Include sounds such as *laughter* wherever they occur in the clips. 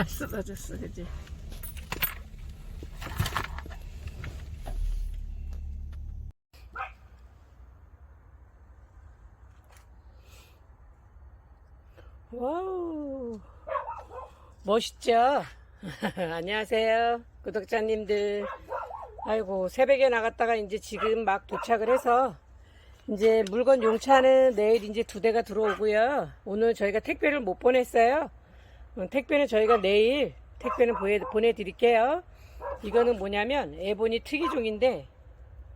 다 쓰러졌어, 그지? 와우. 멋있죠? *laughs* 안녕하세요. 구독자님들. 아이고, 새벽에 나갔다가 이제 지금 막 도착을 해서 이제 물건 용차는 내일 이제 두 대가 들어오고요. 오늘 저희가 택배를 못 보냈어요. 음, 택배는 저희가 내일 택배는 보내, 보내 드릴게요. 이거는 뭐냐면 에보니 특이종인데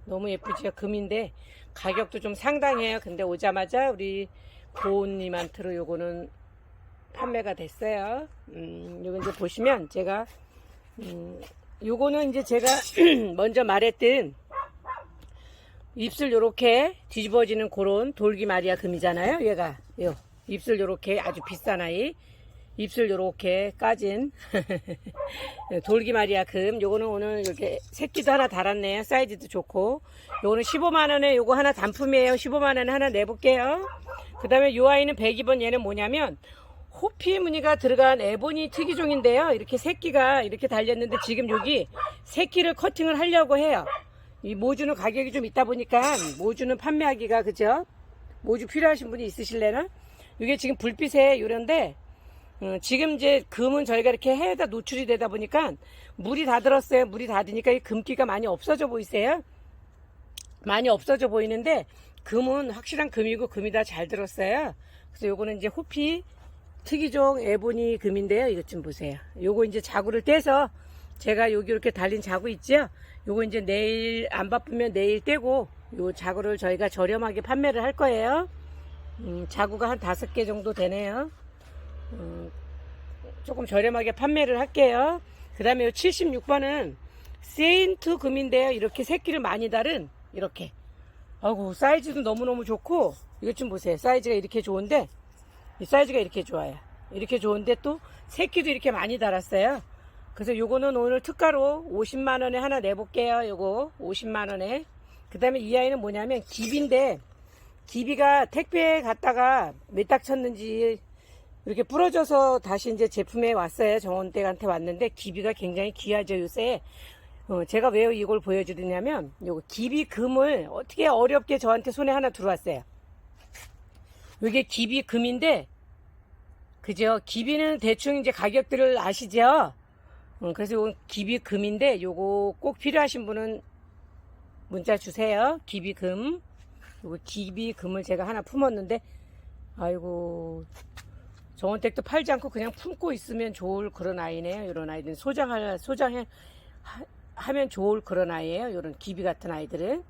너무 예쁘죠? 금인데 가격도 좀 상당해요. 근데 오자마자 우리 고은님한테로 요거는 판매가 됐어요. 음, 요거 이제 보시면 제가 음, 요거는 이제 제가 *clears throat* 먼저 말했던 입술 요렇게 뒤집어지는 그런 돌기 마리아 금이잖아요. 얘가 요 입술 요렇게 아주 비싼 아이 입술 요렇게 까진 *laughs* 돌기 마리아 금 요거는 오늘 이렇게 새끼도 하나 달았네요. 사이즈도 좋고 요거는 15만원에 요거 하나 단품이에요. 15만원에 하나 내볼게요. 그 다음에 요 아이는 102번 얘는 뭐냐면 호피 무늬가 들어간 에보니 특이종인데요. 이렇게 새끼가 이렇게 달렸는데 지금 여기 새끼를 커팅을 하려고 해요. 이 모주는 가격이 좀 있다 보니까 모주는 판매하기가 그죠? 모주 필요하신 분이 있으실래나? 이게 지금 불빛에 요런데 어, 지금 이제 금은 저희가 이렇게 해에다 노출이 되다 보니까 물이 다 들었어요. 물이 다 드니까 이 금기가 많이 없어져 보이세요? 많이 없어져 보이는데 금은 확실한 금이고 금이 다 잘 들었어요. 그래서 요거는 이제 호피 특이종 에보니 금인데요. 이것 좀 보세요. 요거 이제 자구를 떼서 제가 여기 이렇게 달린 자구 있죠? 요거 이제 내일 안 바쁘면 내일 떼고 요 자구를 저희가 저렴하게 판매를 할 거예요. 음, 자구가 한 다섯 개 정도 되네요. 음, 조금 저렴하게 판매를 할게요. 그 다음에 요 76번은 세인트 금인데요. 이렇게 새끼를 많이 달은 이렇게. 아이고 사이즈도 너무너무 좋고 이것 좀 보세요. 사이즈가 이렇게 좋은데 이 사이즈가 이렇게 좋아요. 이렇게 좋은데 또 새끼도 이렇게 많이 달았어요. 그래서 요거는 오늘 특가로 50만원에 하나 내볼게요. 요거 50만원에. 그 다음에 이 아이는 뭐냐면 기비인데 기비가 택배에 갔다가 몇딱 쳤는지 이렇게 부러져서 다시 이제 제품에 왔어요. 정원댁한테 왔는데 기비가 굉장히 귀하죠 요새. 어, 제가 왜 이걸 보여드리냐면 요거 기비 금을 어떻게 어렵게 저한테 손에 하나 들어왔어요. 이게 기비 금인데 그죠? 기비는 대충 이제 가격들을 아시죠? 음, 그래서 이건 기비 금인데 요거 꼭 필요하신 분은 문자 주세요. 기비 금. 요거 기비 금을 제가 하나 품었는데 아이고 정원댁도 팔지 않고 그냥 품고 있으면 좋을 그런 아이네요. 이런 아이들은 소장할 소장해 하, 하면 좋을 그런 아이예요. 이런 기비 같은 아이들은.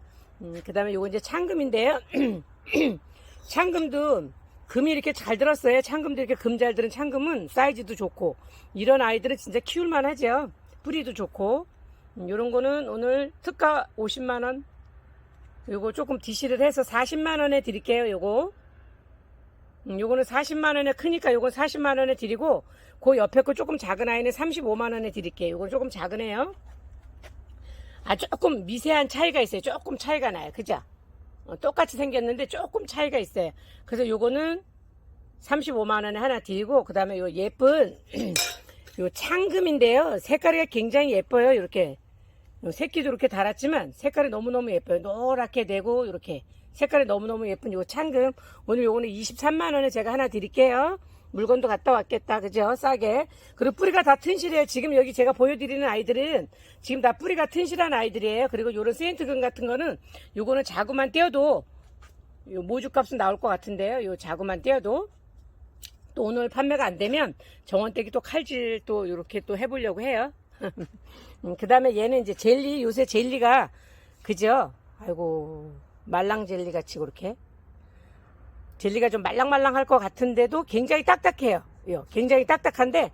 음, 그다음에 요거 이제 창금인데요. *clears throat* 창금도 금이 이렇게 잘 들었어요. 창금도 이렇게 금 잘 들은 창금은 사이즈도 좋고 이런 아이들은 진짜 키울만 하죠. 뿌리도 좋고 음, 요런 거는 오늘 특가 50만 원 요거 조금 디시를 해서 40만 원에 드릴게요. 요거 음, 요거는 40만 원에 크니까 요건 40만 원에 드리고 그 옆에 거 조금 작은 아이는 35만 원에 드릴게요. 요건 조금 작으네요. 아 조금 미세한 차이가 있어요. 조금 차이가 나요. 그죠? 어, 똑같이 생겼는데 조금 차이가 있어요. 그래서 요거는 35만 원에 하나 드리고 그 다음에 요 예쁜 *clears throat* 요 창금인데요. 색깔이 굉장히 예뻐요. 이렇게 요 새끼도 이렇게 달았지만 색깔이 너무너무 예뻐요. 노랗게 되고 이렇게 색깔이 너무너무 예쁜 요 창금 오늘 요거는 23만원에 제가 하나 드릴게요. 물건도 갔다 왔겠다. 그죠? 싸게. 그리고 뿌리가 다 튼실해요. 지금 여기 제가 보여드리는 아이들은 지금 다 뿌리가 튼실한 아이들이에요. 그리고 요런 세인트금 같은 거는 요거는 자구만 떼어도 요 모주 값은 나올 것 같은데요. 요 자구만 떼어도 또 오늘 판매가 안 되면 정원떼기 또 칼질 또 이렇게 또 해보려고 해요. *laughs* 그 다음에 얘는 이제 젤리, 요새 젤리가, 그죠? 아이고, 말랑 젤리 같이 그렇게. 젤리가 좀 말랑말랑할 것 같은데도 굉장히 딱딱해요. 요, 굉장히 딱딱한데,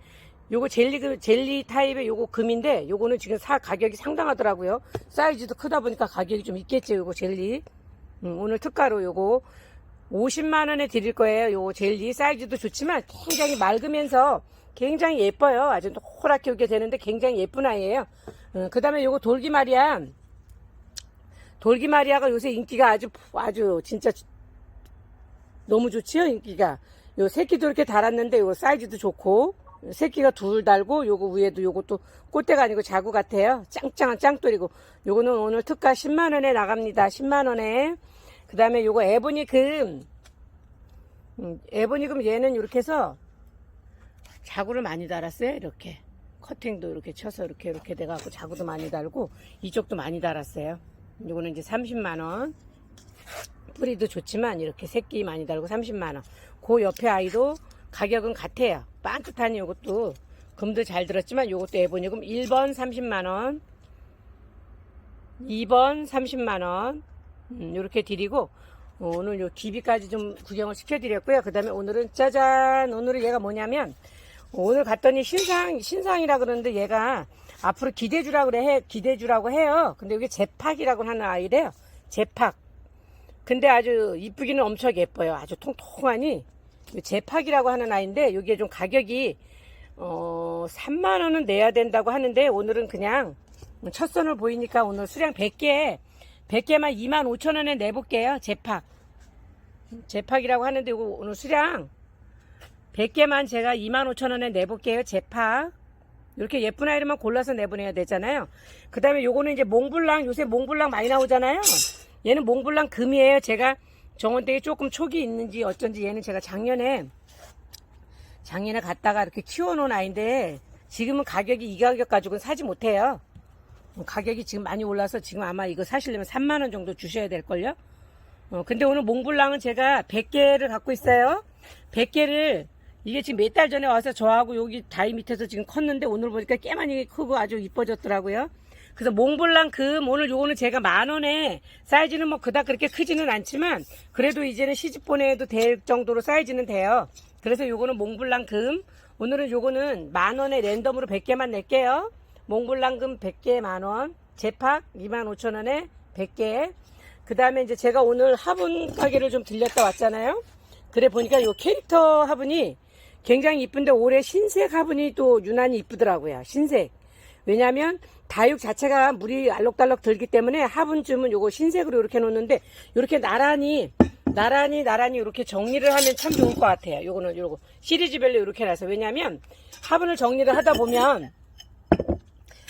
요거 젤리, 그- 젤리 타입의 요거 금인데, 요거는 지금 사, 가격이 상당하더라고요. 사이즈도 크다 보니까 가격이 좀 있겠죠, 요거 젤리. 음, 오늘 특가로 요거 50만 원에 드릴 거예요. 요 젤리 사이즈도 좋지만 굉장히 맑으면서 굉장히 예뻐요. 아주 노랗게 오게 되는데 굉장히 예쁜 아이예요. 그 다음에 요거 돌기마리아. 돌기마리아가 요새 인기가 아주, 아주 진짜 너무 좋지요, 인기가. 요 새끼도 이렇게 달았는데 요 사이즈도 좋고. 새끼가 둘 달고 요거 위에도 요것도 꽃대가 아니고 자구 같아요. 짱짱한 짱돌이고 요거는 오늘 특가 10만 원에 나갑니다. 10만 원에. 그 다음에 요거 에보니금 음, 에보니금 얘는 이렇게 해서 자구를 많이 달았어요. 이렇게 커팅도 이렇게 쳐서 이렇게 이렇게 돼갖고 자구도 많이 달고 이쪽도 많이 달았어요. 요거는 이제 30만 원. 뿌리도 좋지만 이렇게 새끼 많이 달고 30만 원. 그 옆에 아이도 가격은 같아요. 반듯하니 요것도 금도 잘 들었지만 요것도 에보니금 1번 30만 원. 2번 30만 원. 음, 드리고 어, 오늘 요 기비까지 좀 구경을 시켜드렸고요. 그 다음에 오늘은 짜잔! 오늘은 얘가 뭐냐면 오늘 갔더니 신상, 신상이라 그러는데 얘가 앞으로 기대주라 그래, 해, 기대주라고 해요. 근데 이게 제팍이라고 하는 아이래요. 제팍. 근데 아주 이쁘기는 엄청 예뻐요. 아주 통통하니 제팍이라고 하는 아이인데 이게 좀 가격이 어 3만 원은 내야 된다고 하는데 오늘은 그냥 첫 선을 보이니까 오늘 수량 100개 100개만 2만 5천 원에 내볼게요. 제팍. 제팍이라고 하는데 이거 오늘 수량 100개만 제가 2만 5천 원에 내볼게요. 제팍. 이렇게 예쁜 아이를만 골라서 내보내야 되잖아요. 그 다음에 요거는 이제 몽블랑, 요새 몽블랑 많이 나오잖아요. 얘는 몽블랑 금이에요. 제가 정원댁에 조금 촉이 있는지 어쩐지 얘는 제가 작년에, 작년에 갔다가 이렇게 키워놓은 아이인데 지금은 가격이 이 가격 가지고는 사지 못해요. 가격이 지금 많이 올라서 지금 아마 이거 사시려면 3만원 정도 주셔야 될걸요? 어, 근데 오늘 몽블랑은 제가 100개를 갖고 있어요. 100개를 이게 지금 몇 달 전에 와서 저하고 여기 다리 밑에서 지금 컸는데 오늘 보니까 꽤 많이 크고 아주 이뻐졌더라고요. 그래서 몽블랑 금 오늘 요거는 제가 만 원에 사이즈는 뭐 그닥 그렇게 크지는 않지만 그래도 이제는 시집 보내도 될 정도로 사이즈는 돼요. 그래서 요거는 몽블랑 금 오늘은 요거는 만 원에 랜덤으로 100개만 낼게요. 몽블랑 금 100개 만 원, 제팍 2만 5천 원에 100개. 그 다음에 이제 제가 오늘 화분 가게를 좀 들렸다 왔잖아요. 그래 보니까 요 캐릭터 화분이 굉장히 이쁜데 올해 신색 화분이 또 유난히 이쁘더라고요. 신색. 왜냐면 다육 자체가 물이 알록달록 들기 때문에 화분쯤은 요거 신색으로 이렇게 놓는데 이렇게 나란히 나란히 나란히 이렇게 정리를 하면 참 좋을 것 같아요. 요거는 요거 시리즈별로 이렇게 나서 왜냐면 화분을 정리를 하다 보면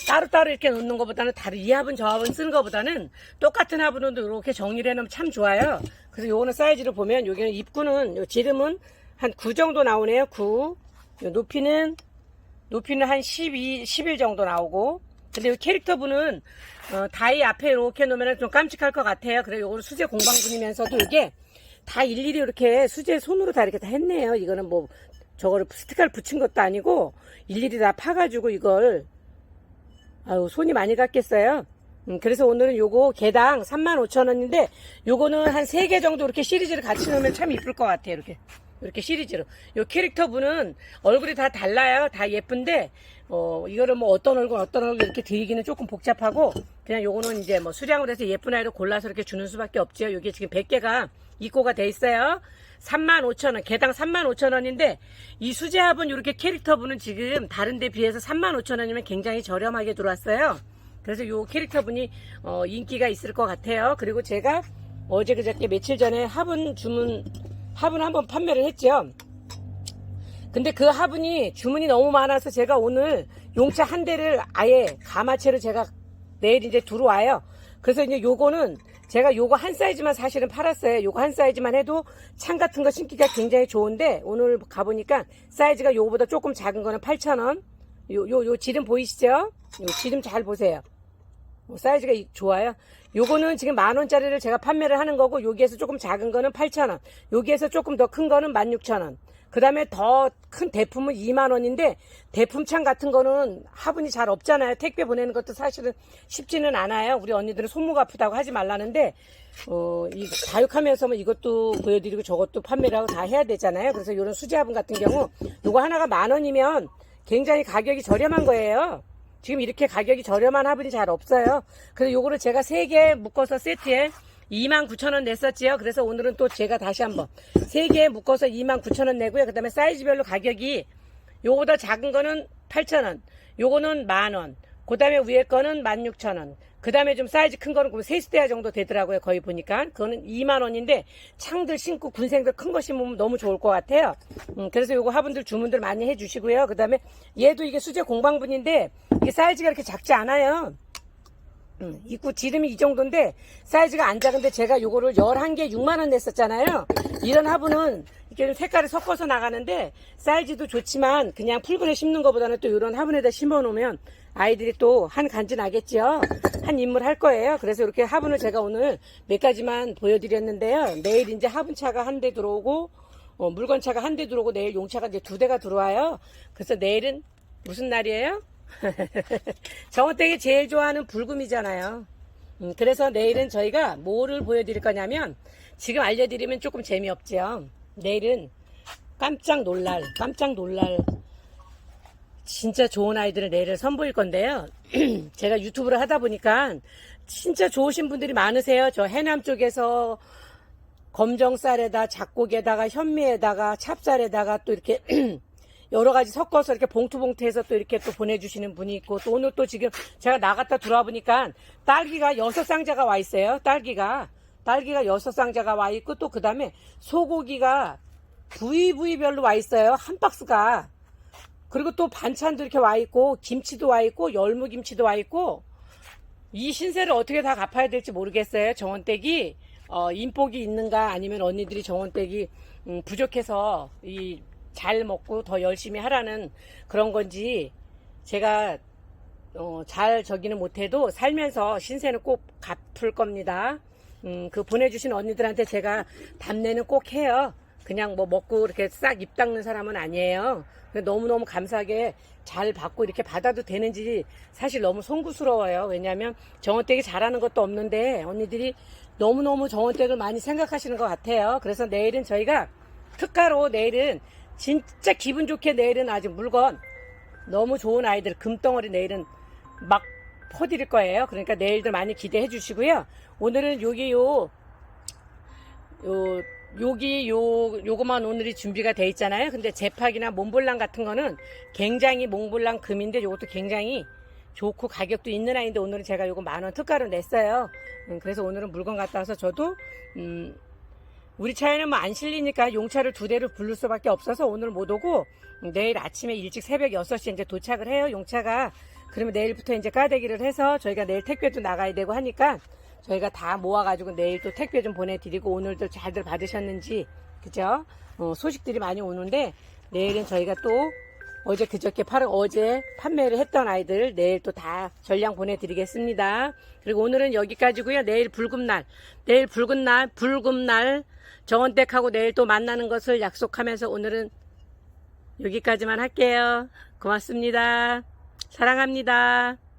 따로따로 이렇게 놓는 것보다는 다른 이 화분 저 화분 쓰는 것보다는 똑같은 화분으로 이렇게 정리를 해놓으면 참 좋아요. 그래서 요거는 사이즈를 보면 여기는 입구는 요 지름은 한 9 정도 나오네요. 9. 요 높이는 높이는 한 12, 11 정도 나오고 근데 이 캐릭터분은 어, 다이 앞에 이렇게 놓으면 좀 깜찍할 것 같아요. 그래서 요거는 수제 공방분이면서도 이게 다 일일이 이렇게 수제 손으로 다 이렇게 다 했네요. 이거는 뭐 저거를 스티커를 붙인 것도 아니고 일일이 다 파가지고 이걸 아유 손이 많이 갔겠어요. 음, 그래서 오늘은 요거 개당 35,000원인데 요거는 한 3개 정도 이렇게 시리즈를 같이 넣으면 참 이쁠 것 같아요. 이렇게 이렇게 시리즈로. 요 캐릭터 분은 얼굴이 다 달라요. 다 예쁜데 어 이거를 뭐 어떤 얼굴 어떤 얼굴 이렇게 드리기는 조금 복잡하고 그냥 요거는 이제 뭐 수량으로 해서 예쁜 아이를 골라서 이렇게 주는 수밖에 없죠. 이게 지금 100개가 입고가 돼 있어요. 35,000원, 개당 35,000원인데 이 수제합은 이렇게 캐릭터 분은 지금 다른 데 비해서 35,000원이면 굉장히 저렴하게 들어왔어요. 그래서 요 캐릭터 분이 어, 인기가 있을 것 같아요. 그리고 제가 어제 그저께 며칠 전에 화분 주문 화분 한번 판매를 했죠. 근데 그 화분이 주문이 너무 많아서 제가 오늘 용차 한 대를 아예 가마채로 제가 내일 이제 들어와요. 그래서 이제 요거는 제가 요거 한 사이즈만 사실은 팔았어요. 요거 한 사이즈만 해도 창 같은 거 신기가 굉장히 좋은데 오늘 가보니까 사이즈가 요거보다 조금 작은 거는 8,000원. 요, 요, 요 지름 보이시죠? 요 지름 잘 보세요. 어, 사이즈가 이- 좋아요. 요거는 지금 만 원짜리를 제가 판매를 하는 거고 여기에서 조금 작은 거는 8,000원. 여기에서 조금 더 큰 거는 16,000원. 그 다음에 더 큰 대품은 2만 원인데 대품창 같은 거는 화분이 잘 없잖아요. 택배 보내는 것도 사실은 쉽지는 않아요. 우리 언니들은 손목 아프다고 하지 말라는데 어, 이 다육하면서 뭐 이것도 보여드리고 저것도 판매를 하고 다 해야 되잖아요. 그래서 이런 수제 화분 같은 경우 요거 하나가 만 원이면 굉장히 가격이 저렴한 거예요. 지금 이렇게 가격이 저렴한 화분이 잘 없어요. 그래서 요거를 제가 3개 묶어서 세트에 29,000원 냈었지요. 그래서 오늘은 또 제가 다시 한번 3개 묶어서 29,000원 내고요. 그 다음에 사이즈별로 가격이 요거보다 작은 거는 8,000원, 요거는 만원, 그 다음에 위에 거는 16,000원, 그 다음에 좀 사이즈 큰 거는 그 세수대야 정도 되더라고요. 거의 보니까. 그거는 2만원인데 창들 신고 군생들 큰거 심으면 너무 좋을 것 같아요. 음, 그래서 요거 화분들 주문들 많이 해주시고요. 그 다음에 얘도 이게 수제 공방분인데 이게 사이즈가 이렇게 작지 않아요. 음, 입구 지름이 이 정도인데 사이즈가 안 작은데 제가 요거를 11개 6만원 냈었잖아요. 이런 화분은 이렇게 좀 색깔을 섞어서 나가는데 사이즈도 좋지만 그냥 풀분에 심는 것보다는 또 이런 화분에다 심어 놓으면 아이들이 또 한 간지 나겠죠. 한 인물 할 거예요. 그래서 이렇게 화분을 제가 오늘 몇 가지만 보여드렸는데요. 내일 이제 화분차가 한 대 들어오고 어, 물건차가 한 대 들어오고 내일 용차가 이제 두 대가 들어와요. 그래서 내일은 무슨 날이에요? *laughs* 정원댁이 제일 좋아하는 불금이잖아요. 음, 그래서 내일은 저희가 뭐를 보여드릴 거냐면 지금 알려드리면 조금 재미없죠. 내일은 깜짝 놀랄, 깜짝 놀랄 진짜 좋은 아이들을 내일 선보일 건데요. *clears throat* 제가 유튜브를 하다 보니까 진짜 좋으신 분들이 많으세요. 저 해남 쪽에서 검정쌀에다 잡곡에다가 현미에다가 찹쌀에다가 또 이렇게 *clears throat* 여러 가지 섞어서 이렇게 봉투봉투해서 또 이렇게 또 보내주시는 분이 있고 또 오늘 또 지금 제가 나갔다 들어와 보니까 딸기가 여섯 상자가 와 있어요. 딸기가 딸기가 여섯 상자가 와 있고 또 그 다음에 소고기가 부위 부위별로 와 있어요. 한 박스가 그리고 또 반찬도 이렇게 와 있고 김치도 와 있고 열무김치도 와 있고 이 신세를 어떻게 다 갚아야 될지 모르겠어요. 정원댁이 어, 인복이 있는가 아니면 언니들이 정원댁이 음, 부족해서 이 잘 먹고 더 열심히 하라는 그런 건지 제가 어, 잘 저기는 못해도 살면서 신세는 꼭 갚을 겁니다. 음, 그 보내주신 언니들한테 제가 답례는 꼭 해요. 그냥 뭐 먹고 이렇게 싹 입 닦는 사람은 아니에요. 너무너무 감사하게 잘 받고 이렇게 받아도 되는지 사실 너무 송구스러워요. 왜냐하면 정원댁이 잘하는 것도 없는데 언니들이 너무너무 정원댁을 많이 생각하시는 것 같아요. 그래서 내일은 저희가 특가로 내일은 진짜 기분 좋게 내일은 아주 물건 너무 좋은 아이들 금덩어리 내일은 막 퍼드릴 거예요. 그러니까 내일도 많이 기대해 주시고요. 오늘은 여기 요, 요, 여기 요, 요거만 오늘이 준비가 돼 있잖아요. 근데 제팍이나 몽블랑 같은 거는 굉장히 몽블랑 금인데 요것도 굉장히 좋고 가격도 있는 아이인데 오늘은 제가 요거 만 원 특가로 냈어요. 음, 그래서 오늘은 물건 갖다 와서 저도, 음, 우리 차에는 뭐 안 실리니까 용차를 두 대를 부를 수밖에 없어서 오늘 못 오고 내일 아침에 일찍 새벽 6시에 이제 도착을 해요. 용차가. 그러면 내일부터 이제 까대기를 해서 저희가 내일 택배도 나가야 되고 하니까 저희가 다 모아가지고 내일 또 택배 좀 보내드리고 오늘도 잘들 받으셨는지 그죠? 어, 소식들이 많이 오는데 내일은 저희가 또 어제 그저께 팔 어제 판매를 했던 아이들 내일 또 다 전량 보내드리겠습니다. 그리고 오늘은 여기까지고요. 내일 붉은 날, 내일 붉은 날, 붉은 날 정원댁하고 내일 또 만나는 것을 약속하면서 오늘은 여기까지만 할게요. 고맙습니다. 사랑합니다.